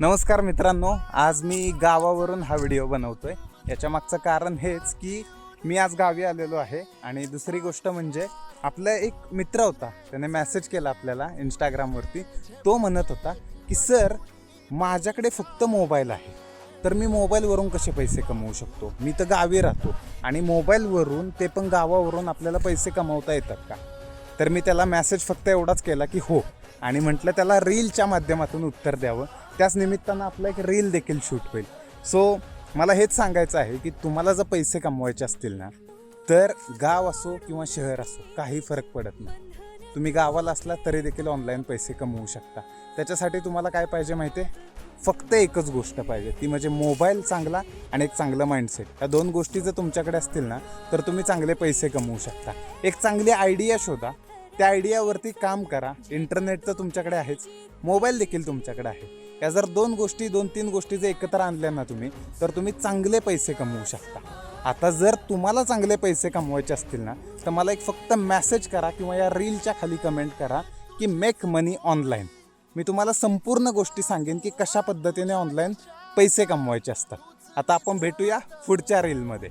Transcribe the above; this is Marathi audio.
नमस्कार मित्रांनो आज मी गावावरून हा व्हिडिओ बनवतोय. याच्या मागचं कारण हेच की मी आज गावी आलेलो आहे आणि दुसरी गोष्ट म्हणजे आपला एक मित्र होता त्याने मेसेज केला आपल्याला इंस्टाग्रामवरती तो म्हणत होता की सर माझ्याकडे फक्त मोबाईल आहे. तर मी मोबाईलवरून कसे पैसे कमवू शकतो? मी तर गावी राहतो आणि मोबाईलवरून ते पण गावावरून आपल्याला पैसे कमवता येतात का? तर मी त्याला मॅसेज फक्त एवढाच केला की हो. आणि म्हटलं त्याला रीलच्या माध्यमातून उत्तर द्यावं. त्याच निमित्तानं आपलं एक रील देखील शूट होईल. सो मला हेच सांगायचं आहे की तुम्हाला जर पैसे कमवायचे असतील ना तर गाव असो किंवा शहर असो काही फरक पडत नाही. तुम्ही गावाला असला तरी देखील ऑनलाईन पैसे कमवू शकता. त्याच्यासाठी तुम्हाला काय पाहिजे माहिती आहे फक्त एकच गोष्ट पाहिजे. ती म्हणजे मोबाईल चांगला आणि एक चांगलं माइंडसेट या दोन गोष्टी जर तुमच्याकडे असतील ना तर तुम्ही चांगले पैसे कमवू शकता. एक चांगली आयडिया शोधा. त्या आयडियावरती काम करा. इंटरनेट तर तुमच्याकडे आहेच. मोबाईल देखील तुमच्याकडे आहे. या जर दोन गोष्टी दोन तीन गोष्टी जर एकत्र आणल्या ना तुम्ही तर तुम्ही चांगले पैसे कमवू शकता. आता जर तुम्हाला चांगले पैसे कमवायचे असतील ना तर मला एक फक्त मॅसेज करा किंवा या रीलच्या खाली कमेंट करा की मेक मनी ऑनलाईन मी तुम्हाला संपूर्ण गोष्टी सांगेन की कशा पद्धतीने ऑनलाईन पैसे कमवायचे असतात. आता आपण भेटूया पुढच्या रीलमध्ये